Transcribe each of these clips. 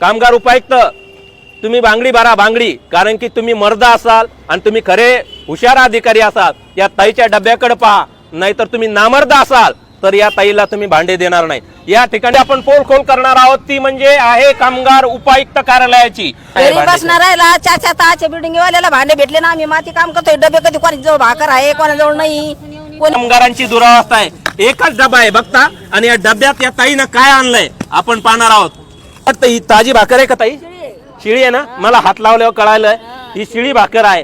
कामगार उपायुक्त तुम्ही बांगडी भरा बांगडी कारण की तुम्ही मर्द असाल आणि तुम्ही खरे हुशार अधिकारी असाल या ताईच्या डब्याकडे पहा. नाहीतर तुम्ही नामर्द असाल तर या ताईला तुम्ही भांडे देणार नाही. या ठिकाणी आपण पोल खोल करणार आहोत. ती म्हणजे आहे कामगार उपायुक्त कार्यालयाची. घरी बसणार राहिला चार चार ताच्या बिल्डिंग वाल्याला भांडे भेटले ना आम्ही माती काम करतोय. डबे कधी कोणी जवळ भाकर आहे कोणाजवळ नाही. कामगारांची दुरावस्था आहे. एकच डबा आहे बघता. आणि या डब्यात या ताईनं काय आणलंय आपण पाहणार आहोत. वाटतं ही ताजी भाकर आहे का ताई? शिळी आहे. ना? मला हात लावल्यावर कळालं. ही. शिळी भाकर आहे.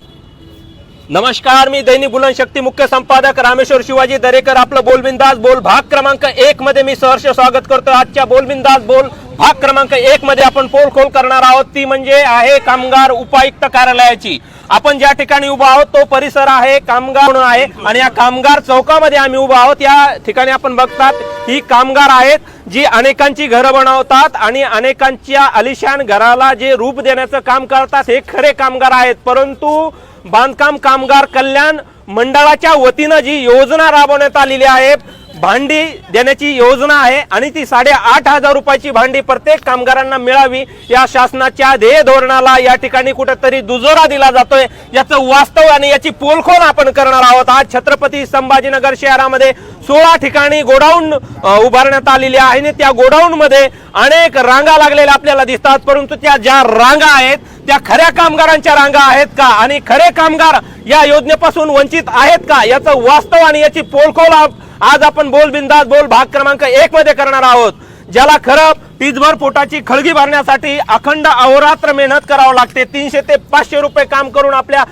नमस्कार मी दैनिक बुलंद शक्ती मुख्य संपादक रामेश्वर शिवाजी दरेकर. आपलं बोलबिंदास बोल भाग क्रमांक एक मध्ये मी सहर्ष स्वागत करतो. आजच्या बोलबिंदास बोल भाग क्रमांक एक मध्ये आपण पोल खोल करणार आहोत. ती म्हणजे आहे कामगार उपायुक्त कार्यालयाची. आपण ज्या ठिकाणी उभा आहोत तो परिसर आहे कामगार म्हणून आहे आणि या कामगार चौकामध्ये आम्ही उभा आहोत. या ठिकाणी आपण बघतात ही कामगार आहेत जी अनेकांची घरं बनवतात आणि अनेकांच्या आलिशान घराला जे रूप देण्याचं काम करतात हे खरे कामगार आहेत. परंतु बांधकाम कामगार कल्याण मंडळाच्या वतीनं जी योजना राबवण्यात आलेली आहे भांडी देण्याची योजना आहे आणि ती साडेआठ हजार रुपयाची भांडी प्रत्येक कामगारांना मिळावी या शासनाच्या ध्येय धोरणाला या ठिकाणी कुठेतरी दुजोरा दिला जातोय. याचं वास्तव आणि याची पोलखोल आपण करणार आहोत. आज छत्रपती संभाजीनगर शहरामध्ये सोळा ठिकाणी गोडाऊन उभारण्यात आलेली आहे आणि त्या गोडाऊन मध्ये अनेक रांगा लागलेल्या आपल्याला दिसतात. परंतु त्या ज्या रांगा आहेत त्या खऱ्या कामगारांच्या रांगा आहेत का? आणि खरे कामगार या योजनेपासून वंचित आहेत का? याचं वास्तव आणि याची पोलखोल आप- आज आपण बोल बिंदास बोल भाग क्रमांक एक मध्ये करणार आहोत. ज्याला खरं पिचभर पोटाची खळगी भरण्यासाठी अखंड अहोरात्र मेहनत करावं लागते. तीनशे ते पाचशे रुपये काम करून आपल्या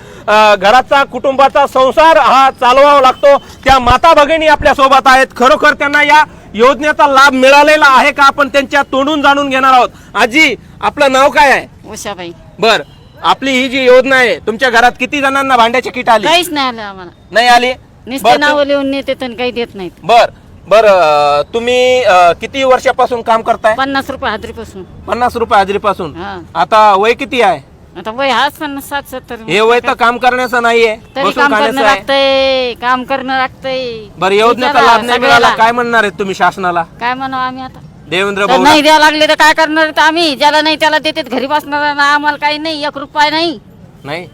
घराचा कुटुंबाचा संसार हा चालवावा लागतो. त्या माता भगिनी आपल्यासोबत आहेत. खरोखर त्यांना या योजनेचा लाभ मिळालेला आहे का आपण त्यांच्या तोंडून जाणून घेणार आहोत. आजी आपलं नाव काय आहे? उषाबाई. बर आपली ही जी योजना आहे तुमच्या घरात किती जणांना भांड्याची किट आली? काहीच नाही आलं आम्हाला. नाही आली? नुसते बर नावं लिहून नेते तर काही देत नाहीत. बर बर अं, तुम्ही अं, किती वर्षापासून काम करताय? पन्नास रुपये हाजरीपासून. पन्नास रुपये हाजरीपासून. हा. आता वय किती आहे? आता वय हाच पन्नास सात सत्तर. हे वय तर काम करण्याचं नाहीये तरी बसून काम करणं खाण्याचं आहे. लागतंय काम करणं लागतंय. बरं योजनेचा विचारा लाभ नाही मिळाला. सगळ्याला. काय म्हणणार आहेत तुम्ही शासनाला? काय म्हणावं आम्ही आता? देवेंद्र तर भाऊ नाही द्यावं लागले तर काय करणार आहेत आम्ही? ज्याला नाही त्याला देतात घरी बसणार ना आम्हाला काही नाही एक रुपया नाही. नाही.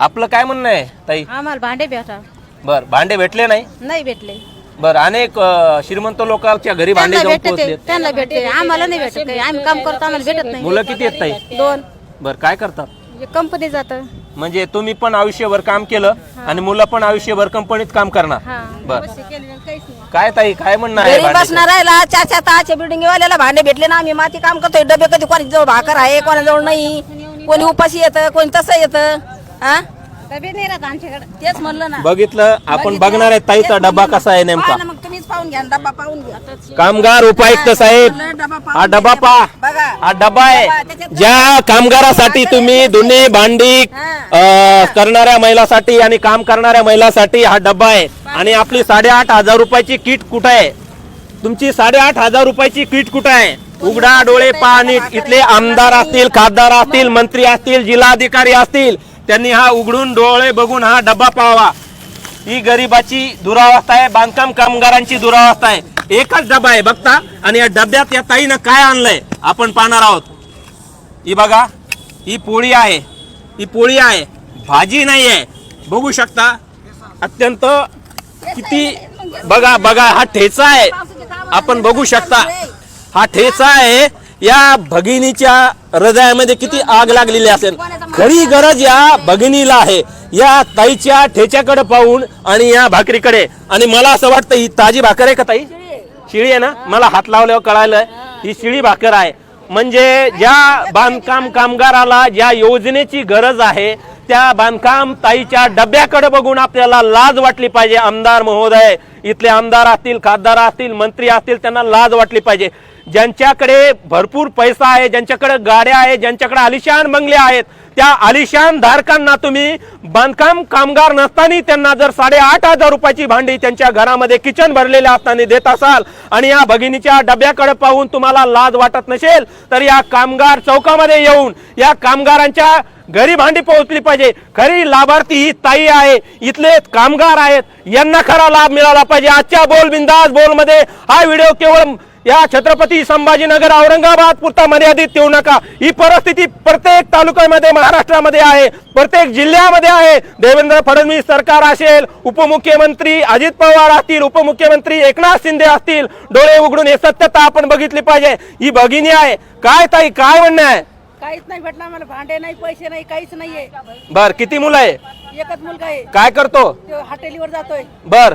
आपलं काय म्हणणं आहे ताई? आम्हाला भांडे भेटा बर भांडे भेटले नाही? नाही भेटले. बर अनेक अं, श्रीमंत लोकांच्या घरी भांडे त्यांना जाऊन भेटते पोहोचलेत. त्यांना भेटते आम्हाला नाही भेटत काही. आम्ही काम करतो आम्हाला भेटत नाही. मुलं किती आहेत ताई? दोन. बर काय करतात? कंपनी जात. म्हणजे तुम्ही पण आयुष्यभर काम केलं आणि मुलं पण आयुष्यभर कंपनीत काम करणार. बर. काय ताई काय म्हणणं आहे घरी भांड्याचं? बसणार राहिला चार चार ताच्या बिल्डिंग वाल्याला भांडे भेटले ना आम्ही माती काम करतोय डबे कधी कोणी जवळ भाकर आहे कोणाजवळ नाही. कोणी उपाशी येतं कोणी तसं येतं हा डबे नाही राहत आमच्याकडे. तेच म्हणलं ना. बघितलं आपण बघणार आहे ताईचा डबा कसा आहे नेमका? पहा ना मग तुम्हीच पाहून घ्या डब्बा पाहून घ्या. कामगार उपायुक्त साहेब हा डबा पा बघा. हा डबा आहे. ज्या कामगारासाठी तुम्ही धुणे भांडी अं, करणाऱ्या महिलासाठी आणि काम करणाऱ्या महिलासाठी हा डबा आहे. आणि आपली साडेआठ हजार रुपयाची किट कुठं आहे? तुमची साडेआठ हजार रुपयाची किट कुठं आहे? उघडा डोळे पहा नीट. इथले आमदार असतील खासदार असतील मंत्री असतील जिल्हाधिकारी असतील त्यांनी हा उघडून डोळे बघून हा डबा पाहावा ही गरिबाची दुरावस्था आहे बांधकाम कामगारांची दुरावस्था आहे. एकच डबा आहे बघता आणि या डब्यात या ताईनं काय आणलंय आपण पाहणार आहोत. ही बघा ही पोळी आहे ही पोळी आहे भाजी नाही आहे. बघू शकता अत्यंत किती बघा बघा हा ठेचा आहे. आपण बघू शकता हा ठेचा आहे. या भगिनीच्या हृदयामध्ये किती आग लागलेली असेल. खरी गरज या भगिनीला आहे. या ताईच्या ठेच्याकडे पाहून आणि या भाकरीकडे. आणि मला असं वाटतं ही ताजी भाकर आहे का ताई? शिळी आहे ना? मला हात लावल्यावर कळालं ही शिळी भाकर आहे. म्हणजे ज्या बांधकाम कामगाराला ज्या योजनेची गरज आहे त्या बांधकाम ताईच्या डब्याकडे बघून आपल्याला लाज वाटली पाहिजे. आमदार महोदय इथले आमदार असतील खासदार असतील मंत्री असतील त्यांना लाज वाटली पाहिजे. ज्यांच्याकडे भरपूर पैसा आहे ज्यांच्याकडे गाड्या आहे ज्यांच्याकडे आलिशान बंगले आहेत त्या आलिशान धारकांना तुम्ही बांधकाम कामगार नसताना त्यांना जर साडेआठ हजार रुपयाची भांडी त्यांच्या घरामध्ये किचन भरलेले असताना देत असाल आणि या भगिनीच्या डब्याकडे पाहून तुम्हाला लाज वाटत नसेल तर या कामगार चौकामध्ये येऊन या कामगारांच्या घरी भांडी पोहोचली पाहिजे. खरी लाभार्थी ही ताई आहे इथले कामगार आहेत यांना खरा लाभ मिळाला पाहिजे. आजच्या बोल बिंदास बोलमध्ये हा व्हिडिओ केवळ या छत्रपती संभाजीनगर औरंगाबाद पुरता मर्यादित ठेवू नका. ही परिस्थिती प्रत्येक तालुक्यामध्ये महाराष्ट्रामध्ये आहे. प्रत्येक जिल्ह्यामध्ये आहे. देवेंद्र फडणवीस सरकार असेल उपमुख्यमंत्री अजित पवार असतील उपमुख्यमंत्री एकनाथ शिंदे असतील डोळे उघडून हे सत्यता आपण बघितली पाहिजे. ही भगिनी आहे. काय ताई काय म्हणणं आहे? काहीच नाही भेटलं आम्हाला भांडे नाही पैसे नाही काहीच नाहीये. बर किती मुलं आहे? एकच मुलगा आहे. काय करतो? तो हॉटेलीवर जातोय. बर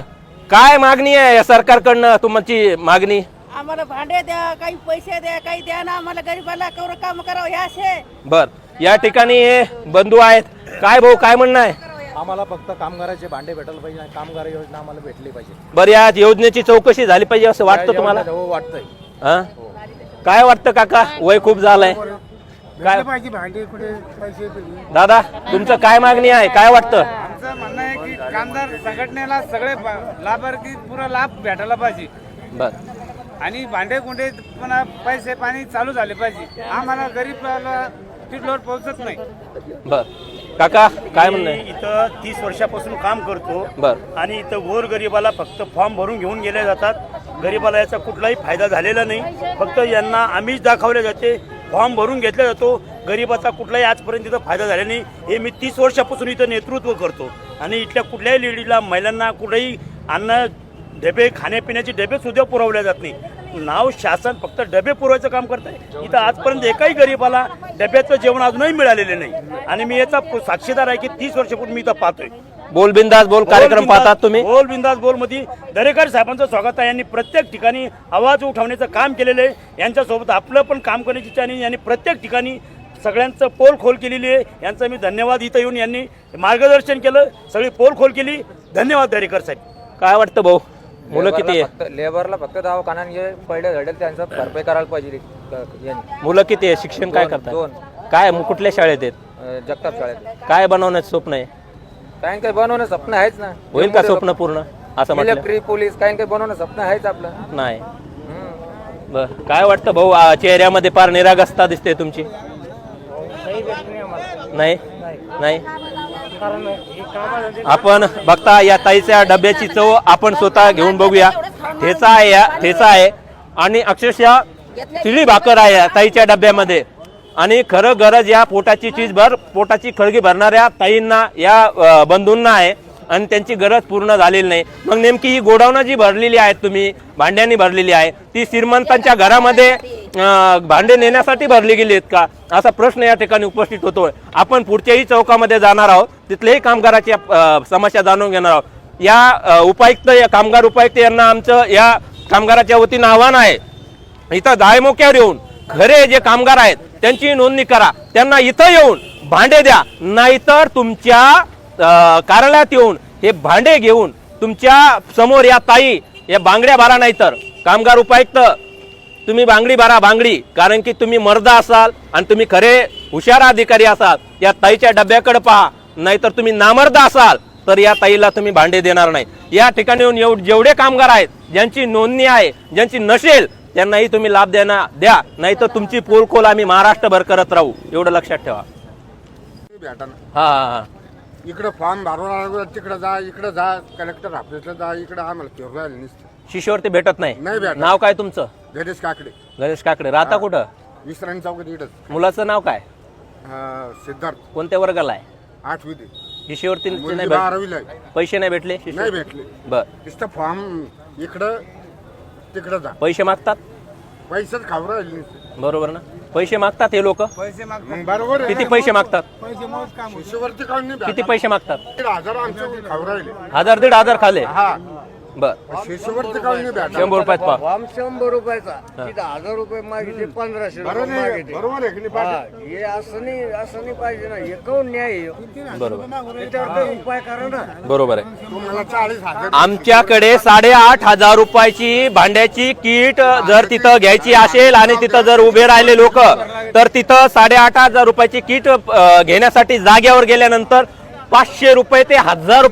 काय मागणी आहे या सरकारकडनं तुमची मागणी? आम्हाला भांडे द्या काही पैसे द्या काही द्या ना. आम्हाला गरीबाला कवर काम करावं हे असे. बर या ठिकाणी हे बंधू आहेत. काय भाऊ काय म्हणणं आहे? आम्हाला फक्त कामगाराचे भांडे भेटायला पाहिजे आणि कामगार योजना आम्हाला भेटली पाहिजे. बरं या योजनेची चौकशी झाली पाहिजे असं वाटतं तुम्हाला? हो वाटतंय. हा? काय वाटतं काका? वय खूप झालंय. काय? पाहिजे भांडे कुठे पैसे दादा तुमचं काय मागणी आहे? काय वाटतं? आमचं म्हणणं आहे की कामगार संघटनेला सगळे लाभार्थी पुरा लाभ भेटायला पाहिजे. बर. आणि भांडे कुंडे पुन्हा पैसे पाणी चालू झाले पाहिजे. आम्हाला गरीबाला तिथलोट पोहोचत नाही. बर. काका काय म्हणणं आहे? इथं तीस वर्षापासून काम करतो बर. आणि इथं गोर गरिबाला फक्त फॉर्म भरून घेऊन गेले जातात. गरिबाला याचा कुठलाही फायदा झालेला नाही. फक्त यांना आम्हीच दाखवले जाते. फॉर्म भरून घेतला जातो. गरिबाचा कुठलाही आजपर्यंत इथं फायदा झाला नाही. हे मी तीस वर्षापासून इथं नेतृत्व करतो. आणि इथल्या कुठल्याही लेडीला महिलांना कुठेही अन्न डबे खाण्यापिण्याचे डबे सुद्धा पुरवले जात नाही. नाव शासन फक्त डबे पुरवायचं काम करत आहे इथं आजपर्यंत एकाही गरीबाला डब्याचं जेवण अजूनही मिळालेले नाही. आणि मी याचा साक्षीदार आहे की तीस वर्षापूर्वी मी इथं पाहतोय. बोल बिंदास बोल कार्यक्रम पाहतात तुम्ही. बोल बिंदास बोलमध्ये दरेकर साहेबांचं स्वागत आहे. यांनी प्रत्येक ठिकाणी आवाज उठवण्याचं काम केलेलं आहे. यांच्यासोबत आपलं पण काम करण्याची इच्छा यांनी प्रत्येक ठिकाणी सगळ्यांचं पोल खोल केलेली आहे. यांचा मी धन्यवाद इथं येऊन यांनी मार्गदर्शन केलं. सगळी पोल खोल केली. धन्यवाद दरेकर साहेब. काय वाटतं भाऊ? मुलं किती आहे? लेबरला फक्त दवाखाना जे पहिले धडेल त्यांचं भरपाई करायला पाहिजे यांनी. मुलं किती आहे? शिक्षण काय करतात? दोन. काय मग कुठल्या शाळेत आहेत? अं, जगताप शाळेत. काय बनवण्याचं स्वप्न आहे? काही न काही बनवणं स्वप्न आहेच ना. होईल का स्वप्न पूर्ण? असं म्हटलं. इलेक्ट्रिक पोलीस काही न काही बनवणं स्वप्न आहेच आपलं. नाही. हम्म. बर. काय वाटतं भाऊ आ, चेहऱ्यामध्ये फार निरागसता दिसते तुमची? नाही. नाही? आपण बघता या ताईच्या डब्याची चव आपण स्वतः घेऊन बघूया. ठेचा आहे या ठेचा आहे. आणि अक्षरशः शिळी भाकर आहे या ताईच्या डब्यामध्ये. आणि खरं गरज या पोटाची चीज भर पोटाची खळगी भरणाऱ्या ताईंना या बंधूंना आहे. आणि त्यांची गरज पूर्ण झालेली नाही. मग नेमकी ही गोडाऊन जी भरलेली आहेत तुम्ही भांड्यांनी भरलेली आहे ती श्रीमंतांच्या घरामध्ये भांडे नेण्यासाठी भरली गेली आहेत का? असा प्रश्न या ठिकाणी उपस्थित होतोय. आपण पुढच्याही चौकामध्ये जाणार आहोत. तिथल्याही कामगाराची समस्या जाणून घेणार आहोत. या उपायुक्त या कामगार उपायुक्त यांना आमचं या कामगाराच्या वतीनं आव्हान आहे. इथं दायमोक्यावर येऊन खरे जे कामगार आहेत त्यांची नोंदणी करा. त्यांना इथं येऊन भांडे द्या. नाहीतर तुमच्या कार्यालयात येऊन हे भांडे घेऊन तुमच्यासमोर या ताई या बांगड्या भरा नाहीतर. कामगार उपायुक्त तुम्ही बांगडी भरा बांगडी कारण की तुम्ही मर्द असाल आणि तुम्ही खरे हुशार अधिकारी असाल या ताईच्या डब्याकडे पहा. नाहीतर तुम्ही नामर्द असाल तर या ताईला तुम्ही भांडे देणार नाही. या ठिकाणी येऊन जेवढे कामगार आहेत ज्यांची नोंदणी आहे ज्यांची नसेल त्यांनाही तुम्ही लाभ देणार द्या. नाहीतर तुमची पोलखोल आम्ही महाराष्ट्रभर करत राहू. एवढं लक्षात ठेवा. हा हा इकडं फॉर्म भरवणार तिकडं जा इकडं जा कलेक्टर ऑफिसला जा इकडं आम्हाला शिष्यवरती भेटत नाही. नाव काय तुमचं? गणेश काकडे. गणेश काकडे. राहता कुठं? विसराणी चौकात इकडंच मुलाचं नाव काय? अं, सिद्धार्थ. कोणत्या वर्गाला आहे? आठवी ते शिष्यवरती मुलगी नाही भेट- बारावीला आहे. पैसे नाही भेटले? नाही भेटले. बर. नुसतं फॉर्म इकडं तिकडं जा. पैसे मागतात? पैसेच खाऊ राहिले नुसते. बरोबर ना. पैसे मागतात हे लोक? पैसे माग मग बरोबर आहे. किती पैसे मागतात? पैसे मोज काम शिष्यवरती काढून नाही किती भेटणार. पैसे मागतात? दीड हजार आमचे खाऊ राहिले. हजार दीड हजार खाले. हा. बर. काढून. शंभर रुपयात पा फॉर्म शंभर रुपयाचा. तिथं हजार रुपये मागितले पंधराशे रुपये बरोबर आहे मागितले बरोबर आहे की नाही हा, पाटील? हे असं नाही असं नाही पाहिजे ना. हे न्याय आहे? बरोबर. त्याच्यावर काही उपाय करा ना. बरोबर आहे. तुम्हाला चाळीस हजार आमच्याकडे साडेआठ हजार रुपयाची भांड्याची किट जर तिथं घ्यायची असेल आणि तिथं जर उभे राहिले लोक तर तिथं साडेआठ हजार रुपयाची किट अं, घेण्यासाठी जाग्यावर गेल्यानंतर पाचशे रुपये ते हजार रुपये